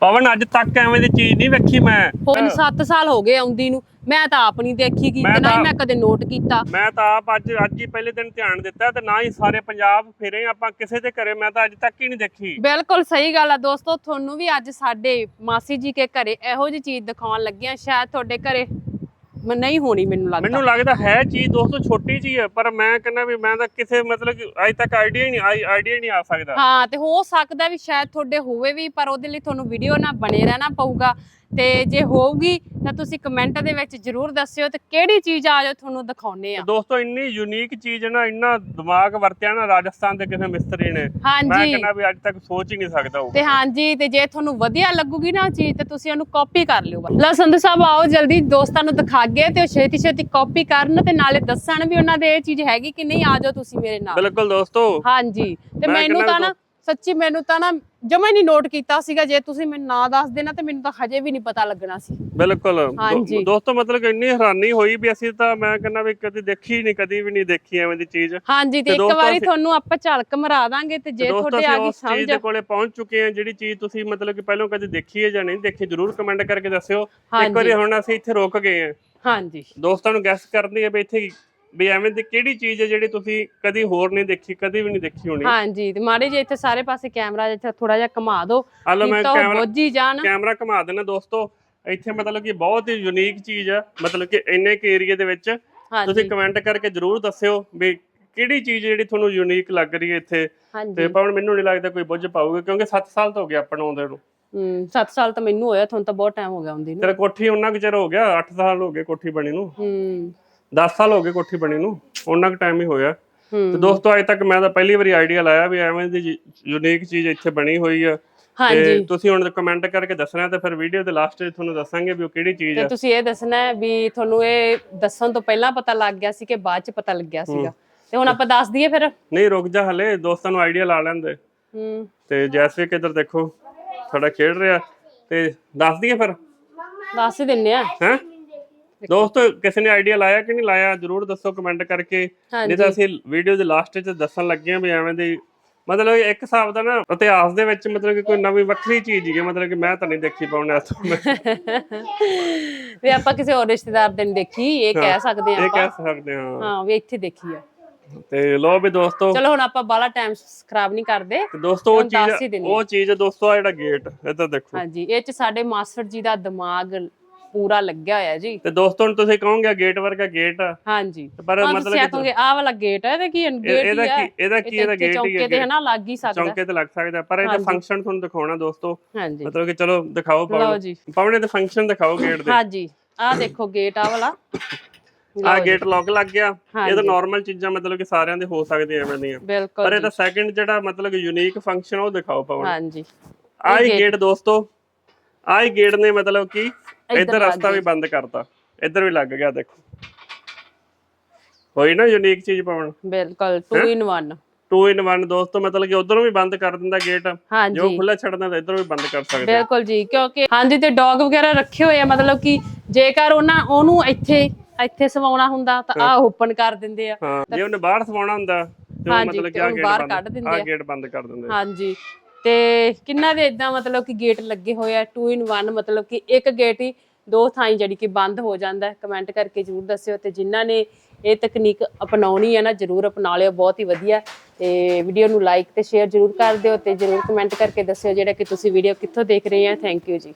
ਪਵਨ ਅੱਜ ਤੱਕ ਐਵੇਂ ਦੀ ਚੀਜ਼ ਨਹੀਂ ਵੇਖੀ ਮੈਂ। ਮੈਨੂੰ 7 ਸਾਲ ਹੋ ਗਏ ਆਉਂਦੀ ਨੂੰ। ਮੈਂ ਤਾਂ ਆਪ ਨਹੀਂ ਦੇਖੀ ਤੇ ਨਾ ਹੀ ਮੈਂ ਕਦੇ ਨੋਟ ਕੀਤਾ। ਮੈਂ ਤਾਂ ਆਪ ਅੱਜ ਅੱਜ ਹੀ ਪਹਿਲੇ ਦਿਨ ਧਿਆਨ ਦਿੱਤਾ ਤੇ ਨਾ ਹੀ ਸਾਰੇ ਪੰਜਾਬ ਫਿਰੇ ਆਪਾਂ ਕਿਸੇ ਦੇ ਘਰੇ। ਮੈਂ ਤਾਂ ਅੱਜ ਤੱਕ ਹੀ ਨਹੀਂ ਦੇਖੀ। ਬਿਲਕੁਲ ਸਹੀ ਗੱਲ ਆ ਦੋਸਤੋ ਤੁਹਾਨੂੰ ਵੀ ਅੱਜ ਸਾਡੇ ਮਾਸੀ ਜੀ ਕੇ ਘਰੇ ਇਹੋ ਜਿਹੀ ਚੀਜ਼ ਦਿਖਾਉਣ ਲੱਗਿਆ ਸ਼ਾਇਦ ਤੁਹਾਡੇ ਘਰੇ ਮ- ਨਹੀਂ ਹੋਣੀ ਮੈਨੂੰ ਲੱਗਦਾ। ਮੈਨੂੰ ਲੱਗਦਾ ਹੈ ਚੀਜ਼ ਦੋਸਤੋ ਛੋਟੀ ਜੀ ਹੈ ਪਰ ਮੈਂ ਕਹਿੰਦਾ ਵੀ ਮੈਂ ਤਾਂ ਕਿਸੇ ਮਤਲਬ ਕਿ ਅੱਜ ਤੱਕ ਆਈਡੀਆ ਹੀ ਨਹੀਂ ਆਈਡੀਆ ਹੀ ਨਹੀਂ ਆ ਸਕਦਾ। ਹਾਂ ਤੇ ਹੋ ਸਕਦਾ ਵੀ ਸ਼ਾਇਦ ਤੁਹਾਡੇ ਹੋਵੇ ਵੀ ਪਰ ਉਹਦੇ ਲਈ ਤੁਹਾਨੂੰ ਵੀਡੀਓ ਨਾਲ ਬਣੇ ਰਹਿਣਾ ਪਊਗਾ। ਤੇ ਜੇ ਹੋਊਗੀ ਤਾਂ ਤੁਸੀਂ ਕਮੈਂਟ ਦੇ ਵਿੱਚ ਜਰੂਰ ਦੱਸਿਓ ਤੇ ਕਿਹੜੀ ਚੀਜ਼ ਆ ਜੋ ਤੁਹਾਨੂੰ ਦਿਖਾਉਨੇ ਆ। ਦੋਸਤੋ ਇੰਨੀ ਯੂਨੀਕ ਚੀਜ਼ ਨਾ ਇੰਨਾ ਦਿਮਾਗ ਵਰਤਿਆ ਨਾ ਰਾਜਸਥਾਨ ਦੇ ਕਿਸੇ ਮਿਸਤਰੀ ਨੇ। ਮੈਂ ਹਾਂਜੀ ਕਹਿੰਦਾ ਵੀ ਅੱਜ ਤੱਕ ਸੋਚ ਹੀ ਨਹੀਂ ਸਕਦਾ ਉਹ। ਤੇ ਹਾਂਜੀ ਤੇ ਜੇ ਤੁਹਾਨੂੰ ਵਧੀਆ ਲੱਗੂਗੀ ਨਾ ਚੀਜ਼ ਤੇ ਤੁਸੀਂ ਉਹਨੂੰ ਕਾਪੀ ਕਰ ਲਿਓ ਲਓ ਸੰਧੂ ਸਾਹਿਬ ਆਓ ਜਲਦੀ ਦੋਸਤਾਂ ਨੂੰ ਦਿਖਾਗੇ ਤੇ ਉਹ ਛੇਤੀ ਛੇਤੀ ਕਾਪੀ ਕਰਨ ਤੇ ਨਾਲੇ ਦੱਸਣ ਵੀ ਉਹਨਾਂ ਦੇ ਇਹ ਚੀਜ਼ ਹੈਗੀ ਕਿ ਨਹੀਂ ਆ ਜਾਓ ਤੁਸੀਂ ਮੇਰੇ ਨਾਲ। ਬਿਲਕੁਲ ਦੋਸਤੋ। ਹਾਂਜੀ। ਤੇ ਮੈਂ ਮੈਨੂੰ ਕਹਿੰਦਾ ਤਾਂ ਨਾ ਸੱਚੀ ਮੈਨੂੰ ਤਾਂ ਨਾ ਜਮਾ ਹੀ ਨਹੀਂ ਨੋਟ ਕੀਤਾ ਸੀਗਾ ਜੇ ਤੁਸੀਂ ਮੈਨੂੰ ਨਾ ਦੱਸ ਦੇਣਾ ਤੇ ਮੈਨੂੰ ਤਾਂ ਹਜੇ ਵੀ ਨਹੀਂ ਪਤਾ ਲੱਗਣਾ ਸੀ। ਬਿਲਕੁਲ। ਹਾਂਜੀ। ਦੋਸਤੋ ਮਤਲਬ ਕਿ ਇੰਨੀ ਹੈਰਾਨੀ ਹੋਈ ਵੀ ਅਸੀਂ ਤਾਂ ਮੈਂ ਕਹਿੰਦਾ ਵੀ ਕਦੇ ਦੇਖੀ ਨਹੀਂ ਕਦੀ ਵੀ ਨਹੀਂ ਦੇਖੀ ਐਵੇਂ ਦੀ ਚੀਜ਼। ਹਾਂਜੀ ਤੇ ਤੇ ਇੱਕ ਦੋਸਤੋ ਵਾਰੀ ਅਸੀਂ- ਤੁਹਾਨੂੰ ਆਪਾਂ ਝਲਕ ਮਰਾ ਦਾਂਗੇ ਤੇ ਜੇ ਦੋਸਤੋ ਤੁਹਾਡੇ ਅਸੀਂ ਆ ਗਈ ਉਸ ਚੀਜ਼ ਸਮਝ ਦੇ ਕੋਲੇ ਪਹੁੰਚ ਚੁੱਕੇ ਹਾਂ ਜਿਹੜੀ ਚੀਜ਼ ਤੁਸੀਂ ਮਤਲਬ ਕਿ ਪਹਿਲਾਂ ਕਦੇ ਦੇਖੀ ਹੈ ਜਾਂ ਨਹੀਂ ਦੇਖੀ ਜਰੂਰ ਕਮੈਂਟ ਕਰਕੇ ਦੱਸਿਓ। ਇੱਕ ਹਾਂਜੀ। ਵਾਰੀ ਹੁਣ ਅਸੀਂ ਇੱਥੇ ਰੁਕ ਗਏ ਹਾਂ। ਹਾਂਜੀ। ਦੋਸਤਾਂ ਨੂੰ ਗੈਸ ਕਰਨੀ ਹੈ ਵੀ ਇੱਥੇ ਵੀ ਐਵੇਂ ਦੀ ਕਿਹੜੀ ਚੀਜ਼ ਹੈ ਜਿਹੜੀ ਤੁਸੀਂ ਕਦੀ ਹੋਰ ਨਹੀਂ ਦੇਖੀ ਕਦੀ ਵੀ ਨਹੀਂ ਦੇਖੀ ਹੋਣੀ? ਹਾਂਜੀ ਤੇ ਮਾੜੇ ਜੇ ਇੱਥੇ ਸਾਰੇ ਪਾਸੇ ਕੈਮਰਾ ਜਿੱਥੇ ਥੋੜਾ ਜਿਹਾ ਘੁਮਾ ਦਿਓ ਲਓ ਮੈਂ ਕੈਮਰਾ ਬੁੱਝੀ ਜਾਣ। ਕੈਮਰਾ ਘੁਮਾ ਦੇਣਾ ਦੋਸਤੋ ਇੱਥੇ ਮਤਲਬ ਕਿ ਬਹੁਤ ਹੀ ਯੂਨੀਕ ਚੀਜ਼ ਹੈ ਮਤਲਬ ਕਿ ਇੰਨੇ ਕੇ ਏਰੀਆ ਦੇ ਵਿੱਚ। ਤੁਸੀਂ ਕਮੈਂਟ ਕਰਕੇ ਜਰੂਰ ਦੱਸਿਓ ਵੀ ਕਿਹੜੀ ਚੀਜ਼ ਜਿਹੜੀ ਤੁਹਾਨੂੰ ਯੂਨੀਕ ਲੱਗ ਰਹੀ ਹੈ ਇੱਥੇ। ਤੇ ਪਰ ਮੈਨੂੰ ਨਹੀਂ ਲੱਗਦਾ ਕੋਈ ਬੁੱਝ ਪਾਊਗਾ ਕਿਉਂਕਿ 7 ਸਾਲ ਤੋਂ ਹੋ ਗਿਆ ਆਪਾਂ ਨੂੰ ਆਉਂਦੇ ਨੂੰ। ਹੂੰ 7 ਸਾਲ ਤਾਂ ਮੈਨੂੰ ਹੋਇਆ ਤੁਹਾਨੂੰ ਤਾਂ ਬਹੁਤ ਟਾਈਮ ਹੋ ਗਿਆ ਹੁੰਦੀ ਨੂੰ। ਤੇਰਾ ਕੋਠੀ ਉਹਨਾਂ ਕੁ ਚਿਰ ਹੋ ਗਿਆ 8 ਸਾਲ ਹੋ ਗਏ ਕੋਠੀ ਬਣੀ ਨੂੰ। ਹੂੰ। 10 ਸਾਲ ਹੋ ਗਏ ਕੋਠੀ ਬਣੀ ਨੂੰ ਉਹਨਾਂ ਕੁ ਟਾਈਮ ਹੀ ਹੋਇਆ। ਤੇ ਹੂੰ ਦੋਸਤੋ ਅਜੇ ਤੱਕ ਮੈਂ ਤਾਂ ਪਹਿਲੀ ਵਾਰੀ ਆਈਡੀਆ ਲਾਇਆ ਵੀ ਐਵੇਂ ਦੀ ਯੂਨੀਕ ਚੀਜ਼ ਇੱਥੇ ਬਣੀ ਹੋਈ ਆ। ਤੇ ਹਾਂਜੀ। ਤੁਸੀਂ ਹੁਣ ਕਮੈਂਟ ਕਰਕੇ ਦੱਸਣਾ ਤੇ ਫਿਰ ਵੀਡੀਓ ਦੇ ਲਾਸਟ 'ਚ ਤੁਹਾਨੂੰ ਦੱਸਾਂਗੇ ਵੀ ਉਹ ਕਿਹੜੀ ਚੀਜ਼ ਤੇ ਆ। ਤੁਸੀਂ ਇਹ ਦੱਸਣਾ ਹੈ ਵੀ ਤੁਹਾਨੂੰ ਇਹ ਦੱਸਣ ਤੋਂ ਪਹਿਲਾਂ ਪਤਾ ਲੱਗ ਗਿਆ ਸੀ ਕਿ ਬਾਅਦ ਚ ਪਤਾ ਲੱਗਿਆ ਸੀਗਾ। ਤੇ ਹੁਣ ਆਪਾਂ ਦੱਸ ਦਈਏ ਫਿਰ। ਨਹੀਂ ਰੁਕ ਜਾ ਹਲੇ ਦੋਸਤਾਂ ਨੂੰ ਆਈਡੀਆ ਲਾ ਲੈਂਦੇ। ਹੂੰ। ਤੇ ਜੈਸਵਿਕ ਇੱਧਰ ਦੇਖੋ ਸਾਡਾ ਖੇਡ ਰਿਹਾ। ਤੇ ਦੱਸ ਦਈਏ ਫਿਰ। ਦੱਸ ਹੀ ਦਿੰਨੇ ਆ। ਹੈ? ਦੋਸਤੋ ਕਿਸੇ ਨੇ ਆਈਡੀਆ ਲਾਇਆ ਕਿ ਨਹੀਂ ਲਾਇਆ ਜਰੂਰ ਦੱਸੋ ਕਮੈਂਟ ਕਰਕੇ। ਨਹੀਂ ਤਾਂ ਅਸੀਂ ਵੀਡੀਓ ਦੇ ਲਾਸਟ 'ਚ ਦੱਸਣ ਲੱਗੇ ਹਾਂ ਵੀ ਐਵੇਂ ਦੀ ਮਤਲਬ ਇਹ ਇੱਕ ਹਿਸਾਬ ਦਾ ਨਾ ਇਤਿਹਾਸ ਦੇ ਵਿੱਚ ਮਤਲਬ ਕਿ ਕੋਈ ਨਵੀਂ ਵੱਖਰੀ ਚੀਜ਼ ਹੀ ਹੈ ਮਤਲਬ ਕਿ ਮੈਂ ਤਾਂ ਨਹੀਂ ਦੇਖੀ ਪਾਉਣਾ ਤੋਂ ਵੀ ਆਪਾਂ ਕਿਸੇ ਹੋਰ ਰਿਸ਼ਤੇਦਾਰ ਦੇ ਨਹੀਂ ਦੇਖੀ ਇਹ ਕਹਿ ਸਕਦੇ ਆ ਇਹ ਕਹਿ ਆਪਾਂ। ਸਕਦੇ ਹਾਂ। ਹਾਂ ਵੀ ਇੱਥੇ ਦੇਖੀ ਆ। ਤੇ ਲੋ ਵੀ ਦੋਸਤੋ। ਚਲੋ ਹੁਣ ਆਪਾਂ ਬਾਲਾ ਟਾਈਮ ਖਰਾਬ ਨਹੀਂ ਕਰਦੇ। ਦੋਸਤੋ ਉਹ ਚੀਜ਼ ਉਹ ਚੀਜ਼ ਦੋਸਤੋ ਆ ਜਿਹੜਾ ਗੇਟ ਇੱਧਰ ਦੇਖੋ। ਹਾਂਜੀ ਇਹ ਚ ਸਾਡੇ ਮਾਸਟਰ ਜੀ ਦਾ ਦਿਮਾਗ ਪੂਰਾ ਲੱਗਿਆ ਹੋਇਆ ਜੀ। ਤੇ ਦੋਸਤੋ ਹੁਣ ਤੁਸੀਂ ਕਹੋਗੇ ਗੇਟ ਵਰਗਾ ਗੇਟ ਆ। ਹਾਂਜੀ। ਪਰ ਮਤਲਬ ਕਿ ਆਖੋਗੇ ਆਹ ਵਾਲਾ ਗੇਟ ਹੈ ਤੇ ਕੀ ਇਹ- ਗੇਟ ਇਹਦਾ ਕੀ ਇਹਦਾ ਕੀ ਇਹਦਾ ਗੇਟ ਹੀ ਚੌਂਕੇ ਹੈ ਤੇ ਹਨਾ ਲੱਗ ਹੀ ਸਕਦਾ। ਚੌਂਕੇ ਤੇ ਲੱਗ ਸਕਦਾ ਪਰ ਇਹਦਾ। ਫੰਕਸ਼ਨ ਤੁਹਾਨੂੰ ਦਿਖਾਉਣਾ ਦੋਸਤੋ। ਹਾਂਜੀ। ਮਤਲਬ ਕਿ ਚਲੋ ਦਿਖਾਓ ਪਾਉਣੇ ਪਾਉਣੇ ਦੇ ਫੰਕਸ਼ਨ ਦਿਖਾਓ ਗੇਟ ਦੇ। ਹਾਂਜੀ। ਆਹ ਦੇਖੋ ਗੇਟ ਆ ਵਾਲਾ। ਆ ਗੇਟ ਲੌਕ ਲੱਗ ਗਿਆ। ਇਹ ਤਾਂ। ਨਾਰਮਲ ਚੀਜ਼ਾਂ ਮਤਲਬ ਕਿ ਸਾਰਿਆਂ ਦੇ ਹੋ ਸਕਦੀਆਂ ਐਵੇਂ ਦੀਆਂ। ਪਰ ਬਿਲਕੁਲ ਇਹਦਾ ਸੈਕਿੰਡ ਜਿਹੜਾ ਮਤਲਬ ਕਿ ਯੂਨੀਕ ਫੰਕਸ਼ਨ ਉਹ ਦਿਖਾਓ ਪਾਉਣੇ ਹਾਂਜੀ। ਆ ਹੀ ਗੇਟ। ਦੋਸਤੋ। ਆ ਹੀ ਗੇਟ ਨੇ ਮਤਲਬ ਕਿ ਇੱਧਰ ਰਸਤਾ ਵੀ ਬੰਦ ਕਰਤਾ। ਇੱਧਰ ਵੀ ਲੱਗ ਗਿਆ ਦੇਖੋ। ਹੋਈ ਨਾ ਯੂਨੀਕ ਚੀਜ਼ ਪਾਉਣ। ਬਿਲਕੁਲ 2 ਇਨ 1 2 ਇਨ 1 ਦੋਸਤੋ ਮਤਲਬ ਕਿ ਉਧਰੋਂ ਵੀ ਬੰਦ ਕਰ ਦਿੰਦਾ ਗੇਟ ਜੋ ਖੁੱਲਾ ਛੱਡਦਾ ਤਾਂ ਇੱਧਰੋਂ ਵੀ ਬੰਦ ਕਰ ਸਕਦੇ ਬਿਲਕੁਲ ਜੀ ਕਿਉਂਕਿ ਹਾਂਜੀ ਤੇ ਡੌਗ ਵਗੈਰਾ ਰੱਖੇ ਹੋਏ ਆ ਮਤਲਬ ਕਿ ਜੇਕਰ ਉਹਨਾਂ ਉਹਨੂੰ ਇੱਥੇ ਇੱਥੇ ਸਵਾਉਣਾ ਹੁੰਦਾ ਤਾਂ ਆਹ ਓਪਨ ਕਰ ਦਿੰਦੇ ਆ। ਜੇ ਉਹਨੇ ਬਾਹਰ ਸਵਾਉਣਾ ਹੁੰਦਾ ਤੇ ਉਹ ਮਤਲਬ ਕਿ ਆ ਗੇਟ ਬਾਹਰ ਬੰਦ ਕੱਢ ਦਿੰਦੇ ਆ। ਆ। ਕਰ ਹਾਂਜੀ। ਤੇ ਕਿੰਨਾ ਦੇ ਇਦਾਂ ਮਤਲਬ ਕਿ ਗੇਟ ਲੱਗੇ ਹੋਏ ਆ? 2 ਇਨ 1 ਮਤਲਬ ਕਿ ਇੱਕ ਗੇਟ ਹੀ ਦੋ ਥਾਈਂ ਜਿਹੜੀ ਕਿ ਬੰਦ ਹੋ ਜਾਂਦਾ ਕਮੈਂਟ ਕਰਕੇ ਜਰੂਰ ਦੱਸਿਓ ਤੇ ਜਿਨ੍ਹਾਂ ਨੇ ਇਹ ਤਕਨੀਕ ਅਪਣਾਉਣੀ ਹੈ ਨਾ, ਜਰੂਰ ਅਪਣਾ ਲਿਓ ਬਹੁਤ ਹੀ ਵਧੀਆ। ਤੇ ਵੀਡੀਓ ਨੂੰ ਲਾਈਕ ਤੇ ਸ਼ੇਅਰ ਜਰੂਰ ਕਰ ਦਿਓ ਤੇ ਜਰੂਰ ਕਮੈਂਟ ਕਰਕੇ ਦੱਸਿਓ ਜਿਹੜਾ ਕਿ ਤੁਸੀਂ ਵੀਡੀਓ ਕਿੱਥੋਂ ਦੇਖ ਰਹੇ ਆ। ਥੈਂਕ ਯੂ ਜੀ।